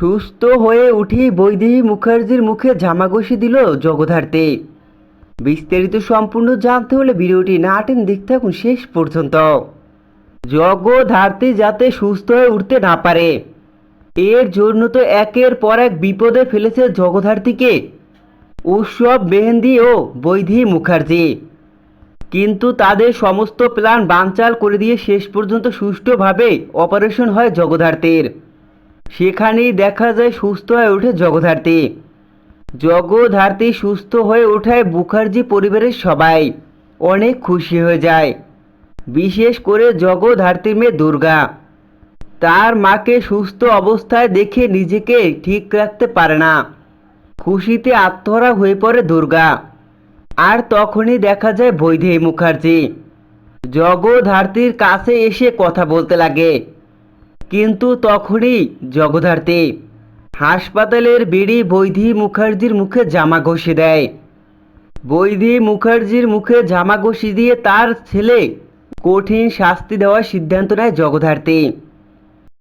সুস্থ হয়ে উঠি বৈদেহী মুখার্জির মুখে জামাঘষি দিল জগধার্তে বিস্তারিত সম্পূর্ণ জানতে হলে ভিডিওটি না টেন দেখতে থাকুন শেষ পর্যন্ত। জগধার্তি যাতে সুস্থ হয়ে উঠতে না পারে। এর জন্য তো একের পর এক বিপদে ফেলেছে জগধার্তীকে উৎসব, মেহেন্দি ও বৈধি মুখার্জি। কিন্তু তাদের সমস্ত প্ল্যান বানচাল করে দিয়ে শেষ পর্যন্ত সুষ্ঠুভাবে অপারেশন হয় জগধার্তীর সেখানেই দেখা যায় সুস্থ হয়ে ওঠে জগধার্তী জগধার্তী সুস্থ হয়ে ওঠায় মুখার্জি পরিবারের সবাই অনেক খুশি হয়ে যায়। বিশেষ করে জগধার্তীর মেয়ে দুর্গা। তার মাকে সুস্থ অবস্থায় দেখে নিজেকে ঠিক রাখতে পারে না। খুশিতে আত্মহারা হয়ে পড়ে দুর্গা। আর তখনই দেখা যায় বৈদেহী মুখার্জি। জগধার্তীর কাছে এসে কথা বলতে লাগে। কিন্তু তখনই জগধার্তী হাসপাতালের বিড়ি বৈধি মুখার্জির মুখে জামা ঘষে দেয়। বৈধি মুখার্জির মুখে জামা ঘষি দিয়ে তার ছেলে কঠিন শাস্তি দেওয়ার সিদ্ধান্ত নেয় জগধার্তী